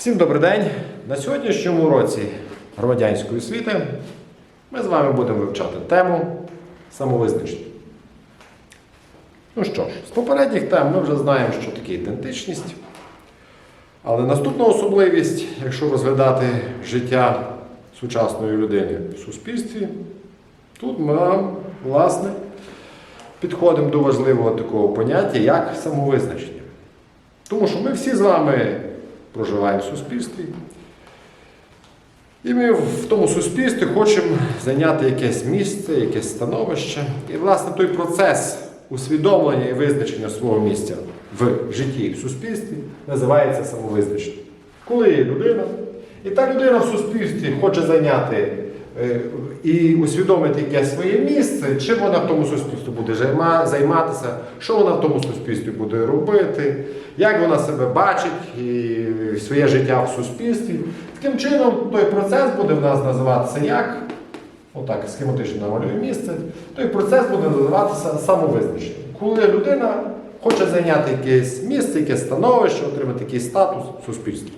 Всім добрий день! На сьогоднішньому уроці громадянської освіти ми з вами будемо вивчати тему самовизначення. Ну що ж, з попередніх тем ми вже знаємо, що таке ідентичність. Але наступна особливість, якщо розглядати життя сучасної людини в суспільстві, тут ми, власне, підходимо до важливого такого поняття, як самовизначення. Тому що ми всі з вами проживаємо в суспільстві. І ми в тому суспільстві хочемо зайняти якесь місце, якесь становище. І, власне, той процес усвідомлення і визначення свого місця в житті і в суспільстві називається самовизначення. Коли є людина, і та людина в суспільстві хоче зайняти і усвідомити якесь своє місце, чим вона в тому суспільстві буде займатися, що вона в тому суспільстві буде робити, як вона себе бачить і своє життя в суспільстві. Таким чином, той процес буде в нас називатися як, отак схематично намалюю місце, той процес буде називатися самовизначенням. Коли людина хоче зайняти якесь місце, якесь становище, отримати якийсь статус в суспільстві.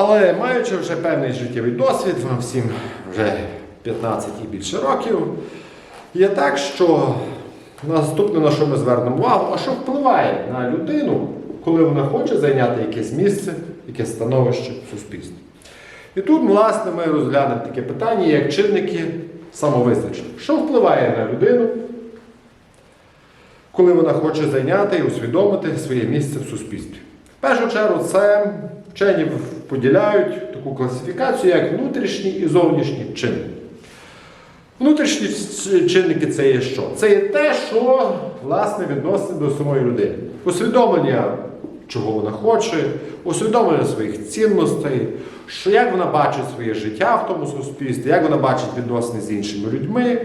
Але маючи вже певний життєвий досвід, вам всім вже 15 і більше років, є так, що наступне, на що ми звернемо увагу, а що впливає на людину, коли вона хоче зайняти якесь місце, якесь становище в суспільстві. І тут, власне, ми розглянемо таке питання, як чинники самовизначення. Що впливає на людину, коли вона хоче зайняти і усвідомити своє місце в суспільстві? В першу чергу, це вчені поділяють таку класифікацію, як внутрішні і зовнішні чинники. Внутрішні чинники це є що? Це є те, що власне відноситься до самої людини. Усвідомлення, чого вона хоче, усвідомлення своїх цінностей, що як вона бачить своє життя в тому суспільстві, як вона бачить відносини з іншими людьми.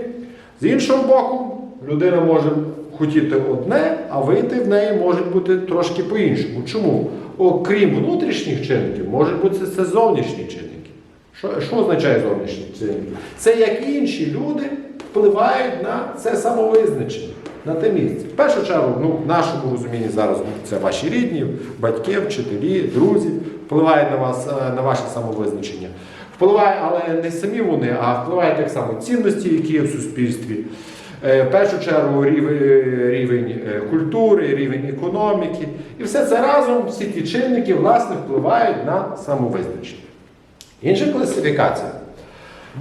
З іншого боку, людина може хотіти одне, а вийти в неї може бути трошки по-іншому. Чому? Окрім внутрішніх чинників, можуть бути це зовнішні чинники. Що, що означає зовнішні чинники? Це як інші люди впливають на це самовизначення, на те місце. В першу чергу, ну, в нашому розумінні зараз ну, це ваші рідні, батьки, вчителі, друзі впливають на вас, е, на ваше самовизначення. Впливає, але не самі вони, а впливають так само цінності, які є в суспільстві. Е, В першу чергу рівень, рівень е, культури, рівень економіки. І все це разом, всі ті чинники, власне, впливають на самовизначення. Інша класифікація,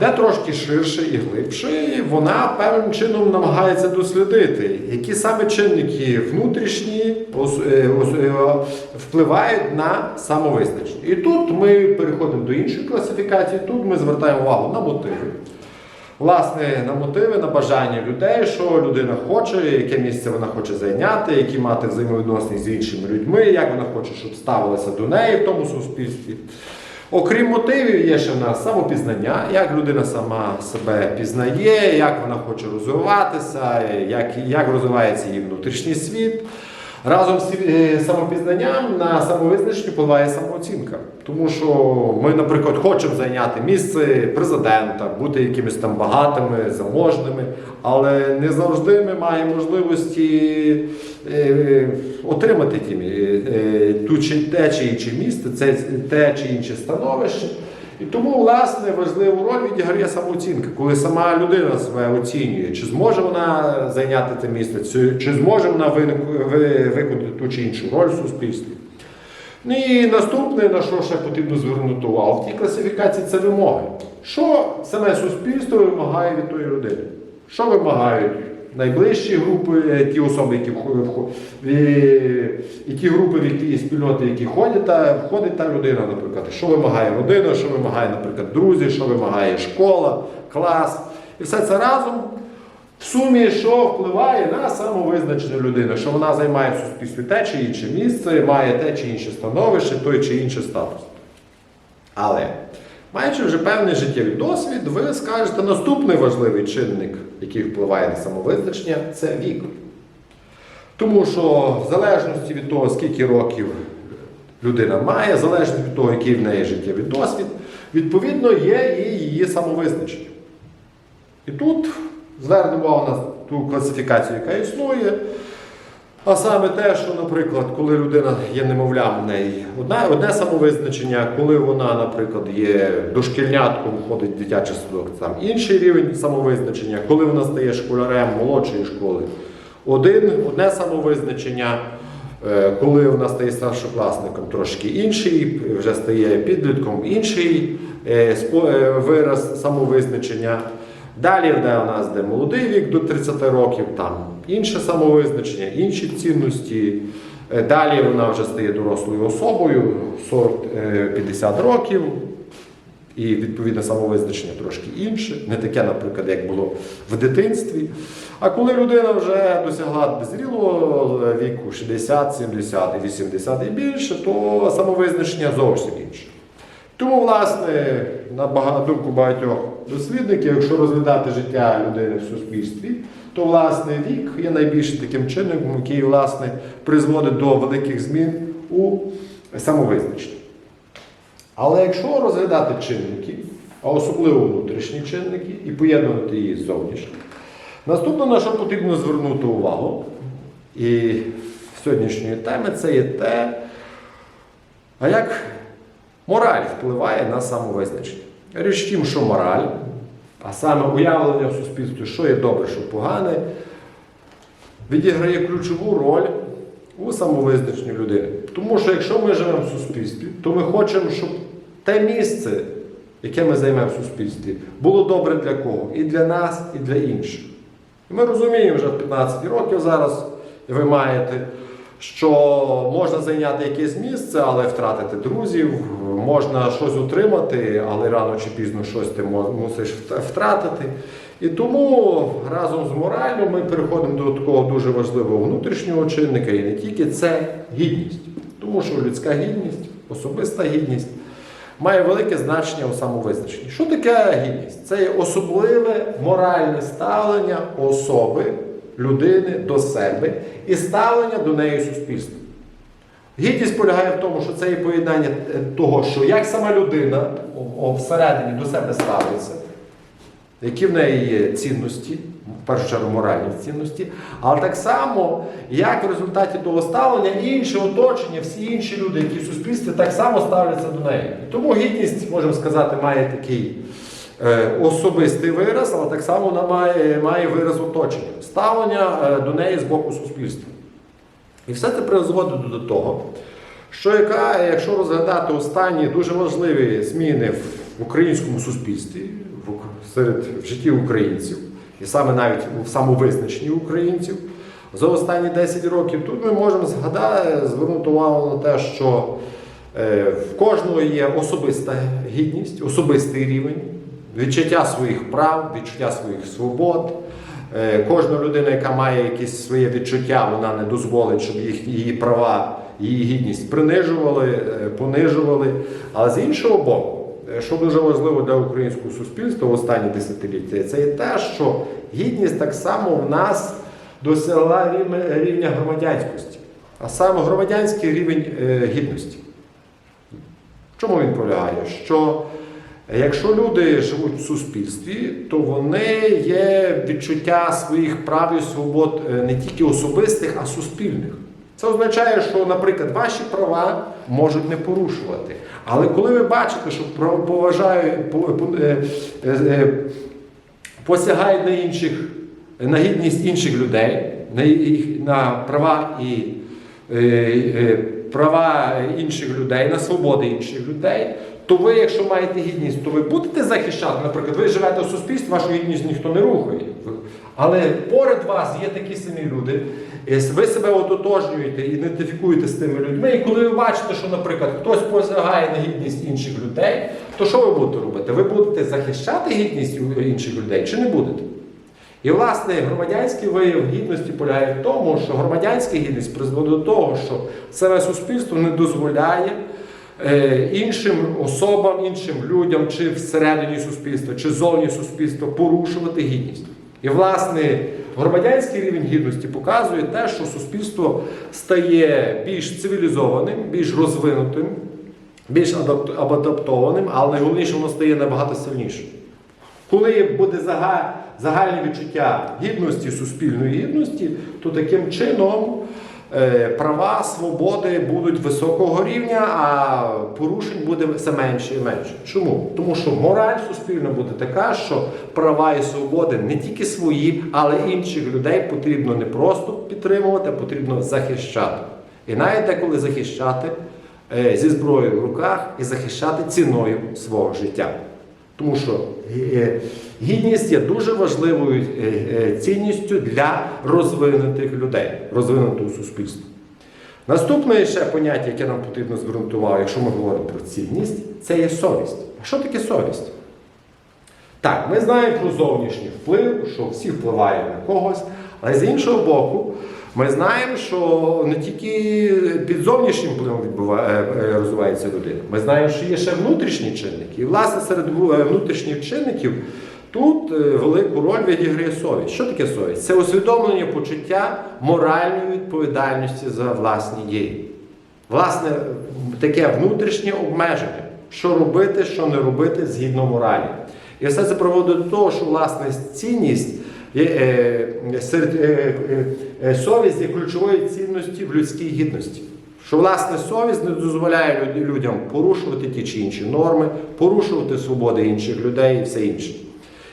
де трошки ширше і глибше, і вона певним чином намагається дослідити, які саме чинники внутрішні е, е, впливають на самовизначення. І тут ми переходимо до іншої класифікації, тут ми звертаємо увагу на мотиви. Власне, на мотиви, на бажання людей, що людина хоче, яке місце вона хоче зайняти, які мати взаємовідносини з іншими людьми, як вона хоче, щоб ставилося до неї в тому суспільстві. Окрім мотивів, є ще в нас самопізнання, як людина сама себе пізнає, як вона хоче розвиватися, як, як розвивається її внутрішній світ. Разом з е, самопізнанням на самовизначення впливає самооцінка. Тому що ми, наприклад, хочемо зайняти місце президента, бути якимись там багатими, заможними, але не завжди ми маємо можливості е, отримати ті, е, ту чи те чи інше місце, це те чи інше становище. І тому, власне, важливу роль відіграє самооцінка, коли сама людина себе оцінює, чи зможе вона зайняти це місце, чи, зможе вона виконати ту чи іншу роль в суспільстві. Ну і наступне, на що ще потрібно звернути увагу, в тій класифікації це вимоги. Що саме суспільство вимагає від тої людини? Що вимагають найближчі групи, е, ті особи, які е, і ті групи, в які спільноти, які ходять, та входить та людина, наприклад, що вимагає родина, що вимагає, наприклад, друзі, що вимагає школа, клас. І все це разом в сумі, що впливає на самовизначену людину, що вона займає в суспільстві те чи інше місце, має те чи інше становище, той чи інший статус. Але, маючи вже певний життєвий досвід, ви скажете наступний важливий чинник, який впливає на самовизначення, це вік. Тому що в залежності від того, скільки років людина має, в залежності від того, який в неї життєвий досвід, відповідно є і її самовизначення. І тут звернемо на ту класифікацію, яка існує. А саме те, що, наприклад, коли людина є немовлям, в неї одне, одне самовизначення, коли вона, наприклад, є дошкільнятком, ходить в дитячий садок, там інший рівень самовизначення, коли вона стає школярем молодшої школи, один, одне самовизначення, Е, коли вона стає старшокласником, трошки інший, вже стає підлітком, інший е, е, вираз самовизначення. Далі де у нас де молодий вік до 30 років, там інше самовизначення, інші цінності. Е, Далі вона вже стає дорослою особою, 40-50 років, і відповідне самовизначення трошки інше, не таке, наприклад, як було в дитинстві. А коли людина вже досягла зрілого віку 60, 70, 80 і більше, то самовизначення зовсім інше. Тому, власне, на думку багатьох дослідників, якщо розглядати життя людини в суспільстві, то власне вік є найбільшим таким чинником, який власне призводить до великих змін у самовизначенні. Але якщо розглядати чинники, а особливо внутрішні чинники, і поєднувати її з зовнішніми, наступне на що потрібно звернути увагу, і сьогоднішньої теми це є те, а як мораль впливає на самовизначення. Річ в тім, що мораль, а саме уявлення в суспільстві, що є добре, що погане, відіграє ключову роль у самовизначенні людини. Тому що якщо ми живемо в суспільстві, то ми хочемо, щоб те місце, яке ми займемо в суспільстві, було добре для кого? І для нас, і для інших. І ми розуміємо вже 15 років зараз, ви маєте, що можна зайняти якесь місце, але втратити друзів, можна щось утримати, але рано чи пізно щось ти мусиш втратити. І тому разом з мораллю ми переходимо до такого дуже важливого внутрішнього чинника, і не тільки це гідність. Тому що людська гідність, особиста гідність має велике значення у самовизначенні. Що таке гідність? Це є особливе моральне ставлення особи, людини до себе і ставлення до неї суспільства. Гідність полягає в тому, що це є поєднання е, того, що як сама людина всередині до себе ставиться, які в неї є цінності, в першу чергу моральні цінності, але так само, як в результаті того ставлення інше оточення, всі інші люди, які в суспільстві, так само ставляться до неї. Тому гідність, можемо сказати, має такий особистий вираз, але так само вона має, має вираз оточення, ставлення е, до неї з боку суспільства. І все це призводить до того, що яка, якщо розглядати останні дуже важливі зміни в українському суспільстві, серед в житті українців, і саме навіть у самовизначенні українців, за останні 10 років, тут ми можемо згадати, звернути увагу на те, що е, в кожного є особиста гідність, особистий рівень, відчуття своїх прав, відчуття своїх свобод. Е, Кожна людина, яка має якесь своє відчуття, вона не дозволить, щоб їх, її права, її гідність принижували, е, понижували. Але з іншого боку, е, що дуже важливо для українського суспільства в останні десятиліття, це є те, що гідність так само в нас досягла рівня- громадянськості, а саме громадянський рівень гідності. Чому він полягає? Що якщо люди живуть в суспільстві, то вони є відчуття своїх прав і свобод е, не тільки особистих, а суспільних. Це означає, що, наприклад, ваші права можуть не порушувати. Але коли ви бачите, що е, е, посягають на інших, на гідність інших людей, на, їх, на права і права інших людей, на свободи інших людей, то ви, якщо маєте гідність, то ви будете захищати, наприклад, ви живете в суспільстві, вашу гідність ніхто не рухає. Але поряд вас є такі самі люди, ви себе ототожнюєте, ідентифікуєте з тими людьми, і коли ви бачите, що, наприклад, хтось посягає на гідність інших людей, то що ви будете робити? Ви будете захищати гідність інших людей чи не будете? І, власне, громадянський вияв гідності полягає в тому, що громадянська гідність призводить до того, що саме суспільство не дозволяє іншим особам, іншим людям, чи всередині суспільства, чи зовні суспільства порушувати гідність. І, власне, громадянський рівень гідності показує те, що суспільство стає більш цивілізованим, більш розвинутим, більш адаптованим, але найголовніше воно стає набагато сильнішим. Коли буде загальне відчуття гідності, суспільної гідності, то таким чином е, права, свободи будуть високого рівня, а порушень буде все менше і менше. Чому? Тому що мораль суспільна буде така, що права і свободи не тільки свої, але й інших людей потрібно не просто підтримувати, а потрібно захищати. І навіть деколи захищати е, зі зброєю в руках і захищати ціною свого життя. Тому що е, гідність є дуже важливою е, е, цінністю для розвинутих людей, розвинутого суспільства. Наступне ще поняття, яке нам потрібно звернути увагу, якщо ми говоримо про цінність, це є совість. А що таке совість? Так, ми знаємо про зовнішній вплив, що всі впливають на когось, але з іншого боку, ми знаємо, що не тільки під зовнішнім впливом е, е, розвивається людина. Ми знаємо, що є ще внутрішні чинники. І, власне, серед е, внутрішніх чинників тут велику роль відіграє совість. Що таке совість? Це усвідомлення почуття моральної відповідальності за власні дії. Власне, таке внутрішнє обмеження, що робити, що не робити згідно моралі. І все це приводить до того, що власне цінність серед, совість є ключовою цінності в людській гідності. Що власне совість не дозволяє людям порушувати ті чи інші норми, порушувати свободи інших людей і все інше.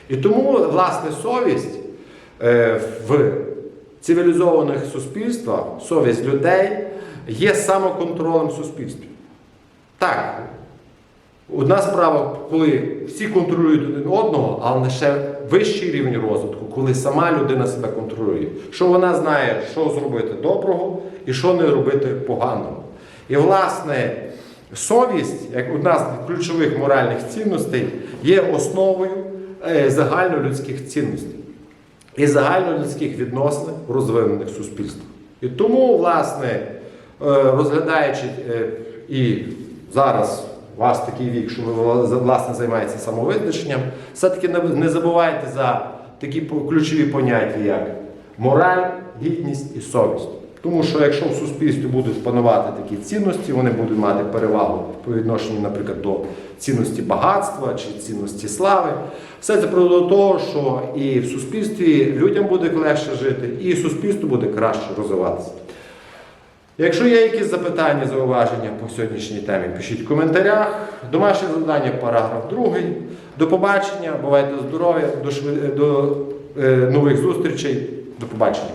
І тому, власне, совість е, в цивілізованих суспільствах, совість людей є самоконтролем в суспільстві. Так, одна справа, коли всі контролюють один одного, але лише вищий рівень розвитку, коли сама людина себе контролює. Що вона знає, що зробити доброго і що не робити поганого. І, власне, совість, як одна з ключових моральних цінностей, є основою е, загальнолюдських цінностей і загальнолюдських відносин в розвинених суспільствах. І тому, власне, е, розглядаючи е, і зараз у вас такий вік, що ви власне займаєтеся самовизначенням, все-таки не- забувайте за такі ключові поняття, як мораль, гідність і совість. Тому що якщо в суспільстві будуть панувати такі цінності, вони будуть мати перевагу по відношенню, наприклад, до цінності багатства чи цінності слави. Все це приводить до того, що і в суспільстві людям буде легше жити, і суспільству буде краще розвиватися. Якщо є якісь запитання, зауваження по сьогоднішній темі, пишіть в коментарях. Домашнє завдання, параграф 2. До побачення, бувайте здорові, до, швид... до е, нових зустрічей. До побачення.